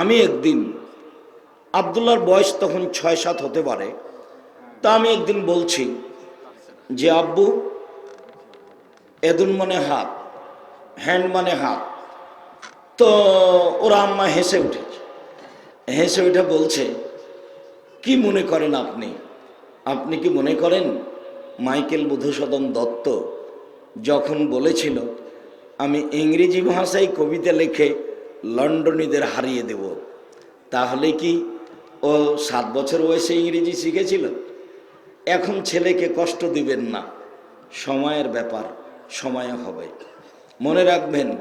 আমি একদিন আবদুল্লার বয়স তখন ছয় সাত হতে পারে, তা আমি একদিন বলছি যে, আব্বু, এদুন মানে হাত, হ্যান্ড মানে হাত। তো ওরা আম্মা হেসে উঠেছে। হেসে উঠে বলছে, কি মনে করেন আপনি? আপনি কি মনে করেন মাইকেল মধুসূদন দত্ত যখন বলেছিল, আমি ইংরেজি ভাষায় কবিতা লিখে লন্ডনীদের হারিয়ে দেব। তাহলে কি? ও সাত বছর বয়সে ইংরেজি শিখেছিল? এখন ছেলেকে কষ্ট দিবেন না। সময়ের ব্যাপার, সময় হবে। মনে রাখবেন,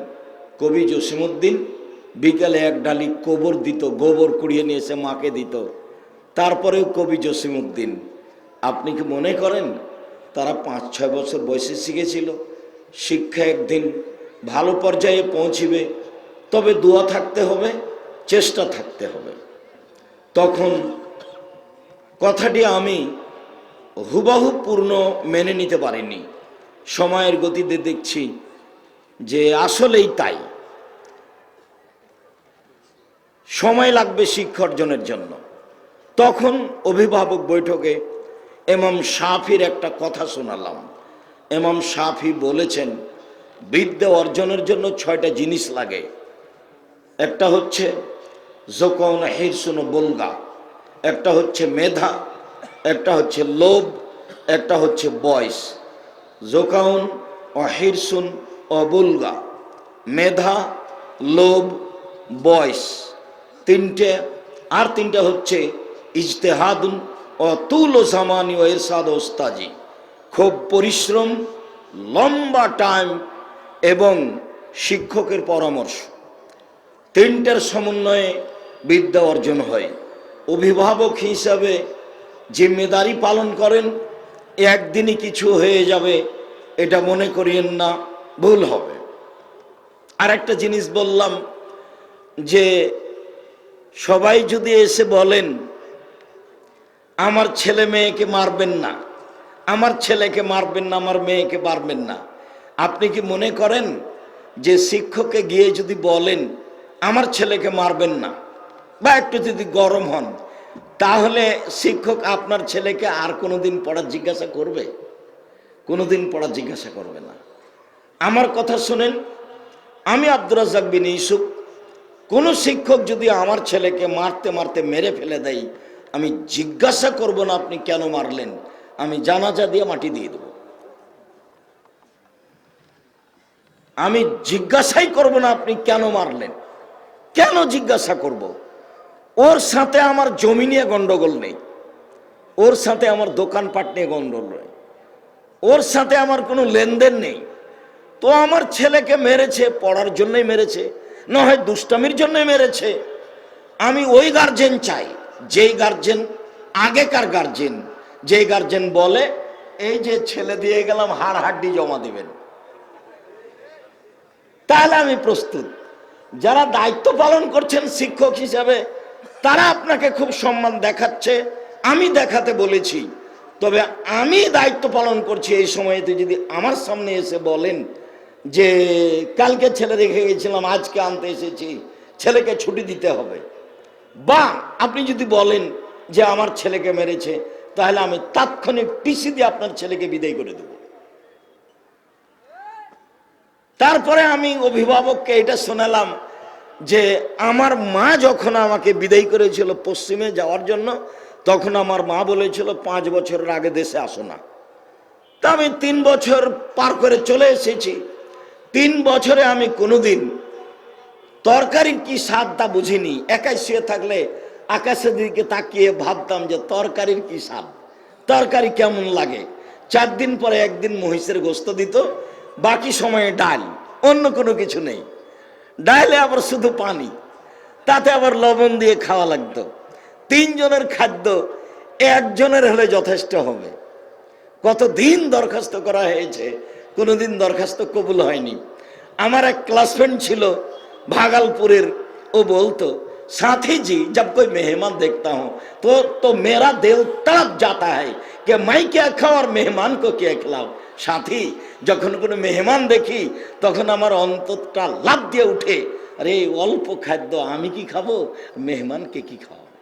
কবি জসিমুদ্দিন বিকালে এক ডালি গোবর দিত, গোবর কুড়িয়ে নিয়ে এসে মাকে দিত। তারপরেও কবি জসিমুদ্দিন আপনি কি মনে করেন? তারা পাঁচ, ছয় বছর বয়সে শিখেছিল। শিক্ষা একদিন ভালো পর্যায়ে পৌঁছিবে তবে দোয়া থাকতে হবে, চেষ্টা থাকতে হবে। তখন কথাটি আমি হুবাহু পূর্ণ মেনে নিতে পারিনি। সময়ের গতিতে দেখছি যে আসলেই তাই। সময় লাগবে শিক্ষা অর্জনের জন্য। তখন অভিভাবক বৈঠকে এমাম সাফির একটা কথা শোনালাম। এমাম সাফি বলেছেন, বিদ্যা অর্জনের জন্য ছয়টা জিনিস লাগে। একটা হচ্ছে জোকন হিরসুন বলগা, একটা হচ্ছে মেধা, একটা হচ্ছে লোভ, একটা হচ্ছে বয়স। জোকাউন ও হিরসুন ও মেধা, লোভ, বয়স। তিনটে, আর তিনটে হচ্ছে ইজতেহাদুন ও তুল ও জামানি ও এরশাদ ওস্তাজি খুব পরিশ্রম, লম্বা টাইম এবং শিক্ষকের পরামর্শ। তিনটার সমন্বয়ে বিদ্যা অর্জন হয়। অভিভাবক হিসাবে জিম্মেদারি পালন করেন, একদিনই কিছু হয়ে যাবে, এটা মনে করিয়েন না, ভুল হবে। আর একটা জিনিস বললাম যে, সবাই যদি এসে বলেন, আমার ছেলে মেয়েকে মারবেন না, আমার ছেলেকে মারবেন না, আমার মেয়েকে মারবেন না। আপনি কি মনে করেন যে শিক্ষককে গিয়ে যদি বলেন আমার ছেলেকে মারবেন না। বা একটু যদি গরম হন, তাহলে শিক্ষক আপনার ছেলেকে আর কোনোদিন পড়া জিজ্ঞাসা করবে? কোনোদিন পড়া জিজ্ঞাসা করবে না। আমার কথা শুনেন, আমি আব্দুর রাজাক বিন ইসুফ কোনো শিক্ষক যদি আমার ছেলেকে মারতে মারতে মেরে ফেলে দেয়, আমি জিজ্ঞাসা করব না আপনি কেন মারলেন, আমি জানাজা দিয়ে মাটি দিয়ে দেব। আমি জিজ্ঞাসাই করব না আপনি কেন মারলেন। কেন জিজ্ঞাসা করব? ওর সাথে আমার জমি নিয়ে গন্ডগোল নেই। ওর সাথে আমার দোকানপাট নিয়ে গন্ডগোল নেই। ওর সাথে আমার কোনো লেনদেন নেই। তো আমার ছেলেকে মেরেছে, পড়ার জন্যই মেরেছে, না হয় দুষ্টামির জন্যই মেরেছে। আমি ওই গার্জেন চাই। যেই গার্জেন আগেকার গার্জেন যেই গার্জেন বলে, এই যে ছেলে দিয়ে গেলাম, হাড় হাড্ডি জমা দিবেন। তাহলে আমি প্রস্তুত। যারা দায়িত্ব পালন করছেন শিক্ষক হিসাবে, তারা আপনাকে খুব সম্মান দেখাচ্ছে, আমি দেখাতে বলেছি। তবে আমি দায়িত্ব পালন করছি এই সময়তে যদি আমার সামনে এসে বলেন যে, কালকে ছেলে রেখে গেছিলাম, আজকে আনতে এসেছি, ছেলেকে ছুটি দিতে হবে। বা আপনি যদি বলেন যে, আমার ছেলেকে মেরেছে, তাহলে আমি তাৎক্ষণিক টিসি দিয়ে আপনার ছেলেকে বিদায় করে দেব। তারপরে আমি অভিভাবককে এটা শোনালাম যে আমার মা যখন আমাকে বিদায় করেছিল পশ্চিমে যাওয়ার জন্য, তখন আমার মা বলেছিল, পাঁচ বছরের আগে দেশে আসো না। তা আমি তিন বছর পার করে চলে এসেছি। তিন বছরে আমি কোনোদিন তরকারির কি স্বাদ তা বুঝিনি। একাই শুয়ে থাকলে আকাশের দিকে তাকিয়ে ভাবতাম যে তরকারির কি স্বাদ, তরকারি কেমন লাগে। চার দিন পরে একদিন মহিষের গোস্ত দিত বাকি সময়ে ডাল অন্য কোনো কিছু নেই ডালে আবার শুধু পানি তাতে আবার লবণ দিয়ে খাওয়া লাগতো তিনজনের খাদ্য একজনের হলে যথেষ্ট হবে কতদিন দরখাস্ত করা হয়েছে কোনোদিন দরখাস্ত কবুল হয়নি আমার এক ক্লাসমেট ছিল भागलपुरेर वो बोलतो साथी जी जब कोई मेहमान देखता हूँ तो तो मेरा दिल तड़प जाता है कि मैं क्या खाऊं और मेहमान को क्या खिलाऊं সাথী, যখন কোনো মেহমান দেখি, তখন আমার অন্তরটা লাভ দিয়ে উঠে, আরে, অল্প খাদ্য, আমি কি খাব? মেহমানকে কি খাওয়াবো?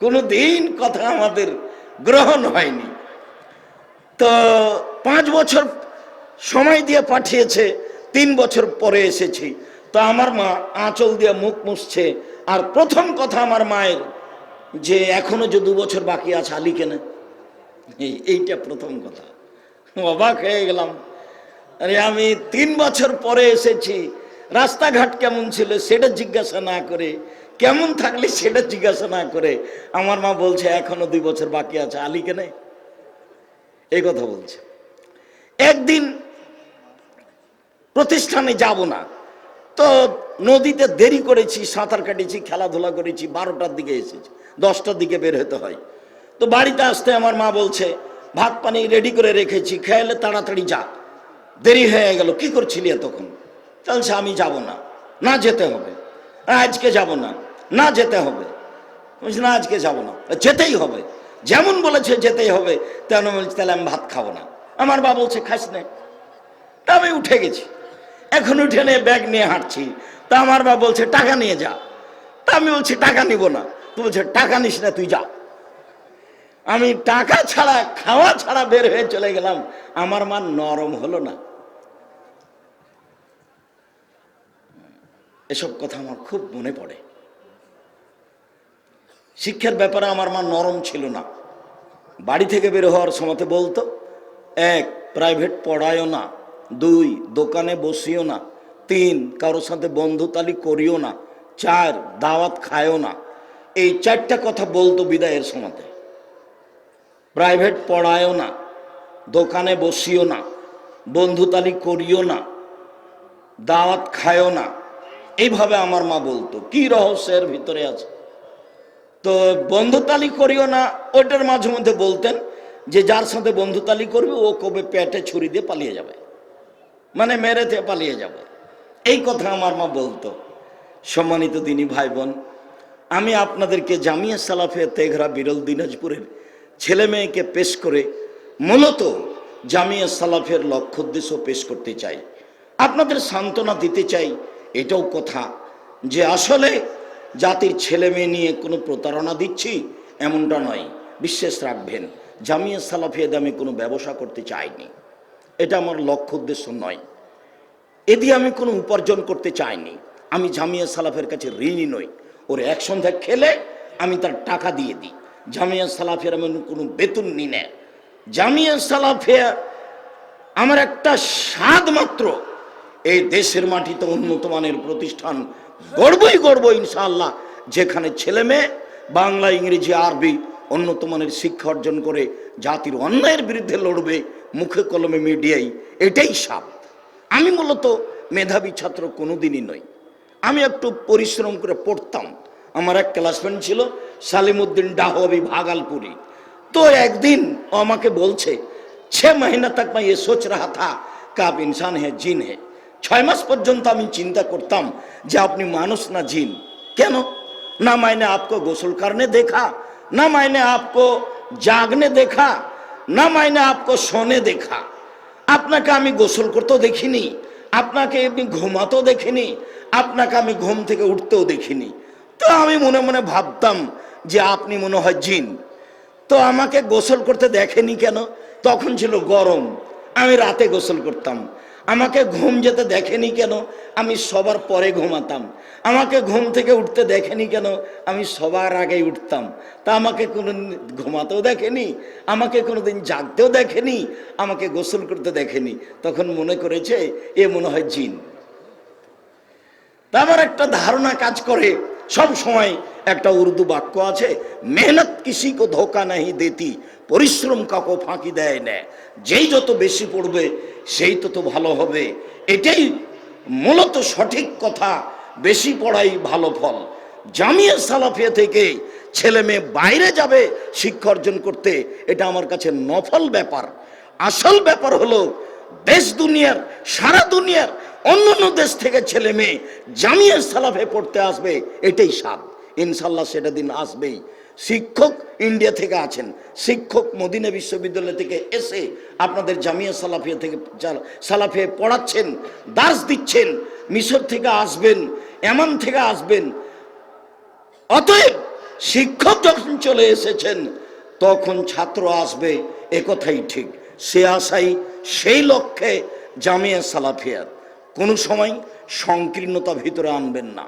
কোনো দিন কথা আমাদের গ্রহণ হয়নি। তো পাঁচ বছর সময় দিয়ে পাঠিয়েছে, তিন বছর পরে এসেছি। তো আমার মা আঁচল দিয়ে মুখ মুছছে, আর প্রথম কথা আমার মায়ের, যে এখনও যে দু বছর বাকি আছে আলি কেনে এইটা প্রথম কথা। অবাক হয়ে গেলাম। আরে আমি তিন বছর পরে এসেছি, রাস্তাঘাট কেমন ছিল সেটা জিজ্ঞাসা না করে, কেমন থাকলে সেটা জিজ্ঞাসা না করে, আমার মা বলছে, এখনও দুই বছর বাকি আছে আলী কেনে এই কথা বলছে। একদিন প্রতিষ্ঠানে যাব না, তো নদীতে দেরি করেছি, সাঁতার কাটিয়েছি খেলাধুলা করেছি, বারোটার দিকে এসেছি, দশটার দিকে বের হতে হয়। তো বাড়িতে আসতে আমার মা বলছে ভাত পানি রেডি করে রেখেছি খেয়ালে তাড়াতাড়ি যা। দেরি হয়ে গেল, কি করছিলি তখন চলছে আমি যাব না। না যেতে হবে। আজকে যাব না। না যেতে হবে। না, আজকে যাব না। যেতেই হবে। যেমন বলেছে, যেতেই হবে। তেমন বলছি, তাহলে আমি ভাত খাব না। আমার বাবা বলছে, খাস না। তা আমি উঠে গেছি। এখন উঠে নিয়ে ব্যাগ নিয়ে হাঁটছি। তা আমার বাবা বলছে, টাকা নিয়ে যা। তা আমি বলছি, টাকা নিব না। তুই বলছে, টাকা নিস না, তুই যা। আমি টাকা ছাড়া, খাওয়া ছাড়া বের হয়ে চলে গেলাম। আমার মা নরম হলো না। এসব কথা আমার খুব মনে পড়ে। শিক্ষার ব্যাপারে আমার মা নরম ছিল না। বাড়ি থেকে বের হওয়ার সময় বলতো, এক প্রাইভেট পড়ায়ও না। দুই, দোকানে বসিও না। তিন, কারোর সাথে বন্ধুতালি করিও না। চার, দাওয়াত খায়ও না। এই চারটা কথা বলতো বিদায়ের সময়তে। প্রাইভেট পড়ায়ও না, দোকানে বসিও না, বন্ধুতালি করিও না, দাওয়াত খায়ও না। এইভাবে আমার মা বলতো, কি রহস্যের ভিতরে আছে? তো বন্ধুতালি করিও না, ওইটার মাঝে মধ্যে বলতেন যে, যার সাথে বন্ধুতালি করবে, ও কবে পেটে ছুরি দিয়ে পালিয়ে যাবে মানে মেরেতে পালিয়ে যাবে। এই কথা আমার মা বলতো। সম্মানিত দিনী ভাই বোন, আমি আপনাদেরকে জামিয়া সালাফিয়া তেঘরা বিরল দিনাজপুরের ছেলে মেয়েকে পেশ করে মূলত জামিয়া সালাফের লক্ষ্য উদ্দেশ্য পেশ করতে চাই। আপনাদের সান্ত্বনা দিতে চাই এটাও কথা যে আসলে জাতির ছেলে মেয়ে নিয়ে কোনো প্রতারণা দিচ্ছি এমনটা নয়। বিশ্বাস রাখবেন, জামিয়া সালাফিয়াতে আমি কোনো ব্যবসা করতে চাইনি। এটা আমার লক্ষ্য উদ্দেশ্য নয়। এ দিয়ে আমি কোনো উপার্জন করতে চাইনি। আমি জামিয়া সালাফের কাছে ঋণী নই। ওর এক সন্ধ্যা খেলে আমি তার টাকা দিয়ে দিই। জামিয়া সালাফের আমি কোনো বেতন নি না জামিয়া সালাফিয়া আমার একটা স্বাদ মাত্র। এই দেশের মাটিতে উন্নত মানের প্রতিষ্ঠান গর্বই গর্ব ইনশাআল্লাহ। যেখানে ছেলে মেয়ে বাংলা, ইংরেজি, আরবি উন্নত মানের শিক্ষা অর্জন করে জাতির অন্যায়ের বিরুদ্ধে লড়বে মুখে কলমে মিডিয়াই। এটাই সাপ আমি মূলত মেধাবী ছাত্র কোনোদিনই নই। আমি একটু পরিশ্রম করে পড়তাম। আমার এক ক্লাসমেট ছিল সালিমুদ্দিন ডাহবি ভাগালপুরি। তো একদিন আমাকে বলছে, ছ মহিনা তাক মা সোচ রাহা থা কাপ ইনসান হ্যাঁ জিন হ্যাঁ ছয় মাস পর্যন্ত আমি চিন্তা করতাম যে আপনি মানুষ না জিন। কেন? না মাইনে আপকো গোসল করনে দেখা, না মাইনে আপকো জাগনে দেখা, না মাইনে আপকো সোনে দেখা। আপনাকে আমি গোসল করতেও দেখিনি, আপনাকে এমনি ঘুমাতেও দেখিনি, আপনাকে আমি ঘুম থেকে উঠতেও দেখিনি। তো আমি মনে মনে ভাবতাম যে আপনি মনে হয় জিন। তো আমাকে গোসল করতে দেখেনি কেন? তখন ছিল গরম। আমি রাতে গোসল করতাম। আমাকে ঘুম যেতে দেখেনি কেন? আমি সবার পরে ঘুমাতাম। আমাকে ঘুম থেকে উঠতে দেখেনি কেন? আমি সবার আগে উঠতাম। তা আমাকে কোনো ঘুমাতেও দেখেনি? আমাকে কোনোদিন জাগতেও দেখেনি? আমাকে গোসল করতে দেখেনি? তখন মনে করেছে, এ মনে হয় জিন। তা আমার একটা ধারণা কাজ করে। সব সময় একটা উর্দু বাক্য আছে, মেহনত কিসি কো ধোকা নাহি দেতি, পরিশ্রম কাকো ফাঁকি দেয় না। যেই যত বেশি পড়বে, সেই তত ভালো হবে। এটাই মূলত সঠিক কথা, বেশি পড়াই ভালো ফল। জামিয়া সালাফিয়া থেকে ছেলে মেয়ে বাইরে যাবে শিক্ষা অর্জন করতে, এটা আমার কাছে নফল ব্যাপার। আসল ব্যাপার হলো, দেশ দুনিয়ার, সারা দুনিয়ার অন্য দেশ থেকে ছেলে মেয়ে জামিয়া সালাফে পড়তে আসবে, এটাই সাপ ইনশাল্লাহ সেটা দিন আসবেই। শিক্ষক ইন্ডিয়া থেকে আছেন। শিক্ষক মদিনা বিশ্ববিদ্যালয় থেকে এসে আপনাদের জামিয়া সালাফিয়া থেকে সালাফিয়া পড়াচ্ছেন দাস দিচ্ছেন, মিশর থেকে আসবেন, এমন থেকে আসবেন। অতএব শিক্ষক যখন চলে এসেছেন, তখন ছাত্র আসবে একথাই ঠিক। সে আশাই সেই লক্ষ্যে জামিয়া সালাফিয়াত কোনো সময় সংকীর্ণতা ভিতরে আনবেন না।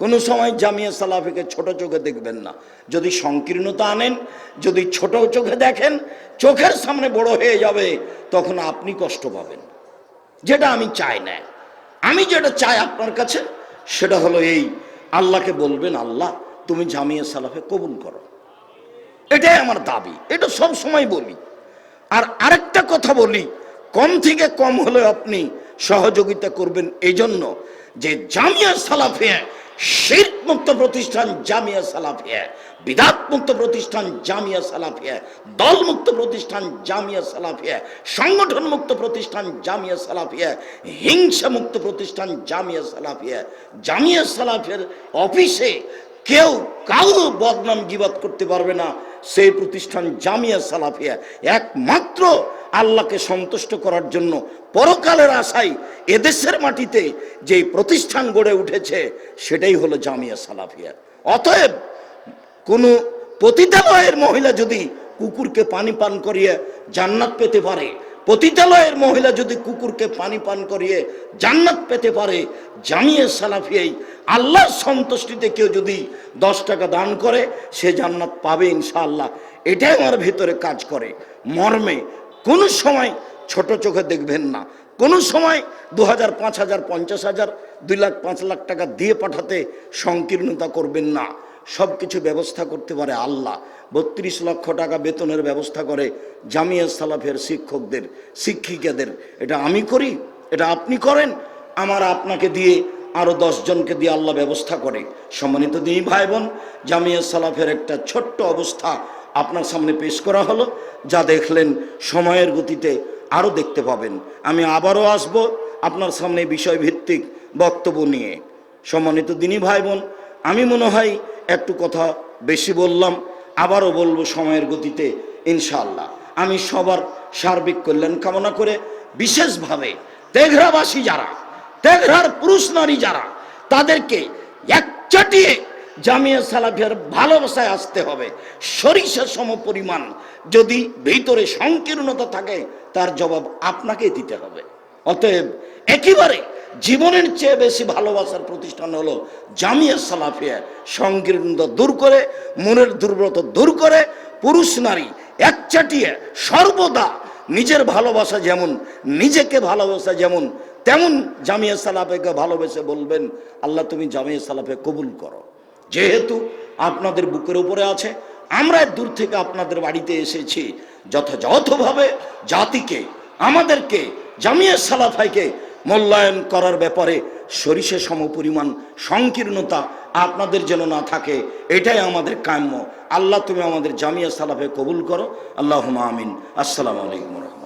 কোনো সময় জামিয়া সালাফিকে ছোট চোখে দেখবেন না। যদি সংকীর্ণতা আনেন, যদি ছোট চোখে দেখেন, চোখের সামনে বড় হয়ে যাবে, তখন আপনি কষ্ট পাবেন। যেটা আমি চাই না। আমি যেটা চাই আপনার কাছে, সেটা হলো এই, আল্লাহকে বলবেন, আল্লাহ, তুমি জামিয়া সালাফে কবুল করো। এটাই আমার দাবি। এটা সব সময় বলি। আর আরেকটা কথা বলি, কম থেকে কম হলে আপনি সহযোগিতা করবেন। এই জন্য যে জামিয়া সালাফিয়া শির মুক্ত প্রতিষ্ঠান জামিয়া সালাফিয়া বিদাত মুক্ত প্রতিষ্ঠান জামিয়া সালাফিয়া দল মুক্ত প্রতিষ্ঠান জামিয়া সালাফিয়া সংগঠন মুক্ত প্রতিষ্ঠান জামিয়া সালাফিয়া হিংসা মুক্ত প্রতিষ্ঠান জামিয়া সালাফিয়া। জামিয়া সালাফিয়ার অফিসে কেউ কারও বদনাম গিবাদ করতে পারবে না। সেই প্রতিষ্ঠান জামিয়া সালাফিয়া। একমাত্র আল্লাহকে সন্তুষ্ট করার জন্য পরকালের আশায় এদেশের মাটিতে যে প্রতিষ্ঠান গড়ে উঠেছে, সেটাই হলো জামিয়া সালাফিয়া। অতএব কোনো পতিতালয়ের মহিলা যদি কুকুরকে পানি পান করিয়ে জান্নাত পেতে পারে, পতিতালয়ের মহিলা যদি কুকুরকে পানি পান করিয়ে জান্নাত পেতে পারে, জামিয়ে সালাফিয়াই আল্লাহর সন্তুষ্টিতে কেউ যদি দশ টাকা দান করে, সে জান্নাত পাবে ইনশাআল্লাহ। এটাই আমার ভেতরে কাজ করে। মর্মে কোনো সময় ছোট চোখে দেখবেন না। কোনো সময় দু হাজার পাঁচ হাজার পঞ্চাশ হাজার দুই লাখ, পাঁচ লাখ টাকা দিয়ে পাঠাতে সংকীর্ণতা করবেন না। সব কিছু ব্যবস্থা করতে পারে আল্লাহ। বত্রিশ লক্ষ টাকা বেতনের ব্যবস্থা করে জামিয়া সালাফের শিক্ষকদের, শিক্ষিকাদের। এটা আমি করি, এটা আপনি করেন, আমার আপনাকে দিয়ে আরও জনকে দিয়ে আল্লাহ ব্যবস্থা করে। সম্মানিত দিনী ভাই বোন জামিয়া সালাফের একটা ছোট্ট অবস্থা আপনার সামনে পেশ করা হলো, যা দেখলেন সময়ের গতিতে আরও দেখতে পাবেন। আমি আবারও আসব আপনার সামনে বিষয়ভিত্তিক বক্তব্য নিয়ে। সম্মানিত দিনী ভাই বোন আমি মনে হয় একটু কথা বেশি বললাম, আবারও বলব সময়ের গতিতে, ইনশাআল্লাহ। আমি সবার সার্বিক কল্যাণ কামনা করে বিশেষভাবে তেঘরাবাসী যারা তেঘরার পুরুষ নারী যারা, তাদেরকে একচাটিয়ে জামিয়া সালাফিয়ার ভালোবাসায় আসতে হবে। সরিষা সম পরিমাণ যদি ভিতরে সংকীর্ণতা থাকে, তার জবাব আপনাকে দিতে হবে। অতএব একেবারে জীবনের চেয়ে বেশি ভালোবাসার প্রতিষ্ঠান হলো জামিয়া সালাফিয়া। সংকীর্ণতা দূর করে, মনের দুর্বলতা দূর করে, পুরুষ নারী একচাটিয়ে সর্বদা নিজের ভালোবাসা যেমন, নিজেকে ভালোবাসা যেমন, তেমন জামিয়া সালাফেকে ভালোবেসে বলবেন, আল্লাহ তুমি জামিয়া সালাফে কবুল করো। যেহেতু আপনাদের বুকের উপরে আছে, আমরা দূর থেকে আপনাদের বাড়িতে এসেছি। যথাযথভাবে জাতিকে, আমাদেরকে, জামিয়া সালাফাইকে মূল্যায়ন করার ব্যাপারে সরিষে সমপরিমাণ সংকীর্ণতা আপনাদের যেন না থাকে, এটাই আমাদের কাম্য। আল্লাহ, তুমি আমাদের জামিয়া সালাফে কবুল করো। আল্লাহ আমিন। আসসালামু আলাইকুম রহমতুল্লাহ।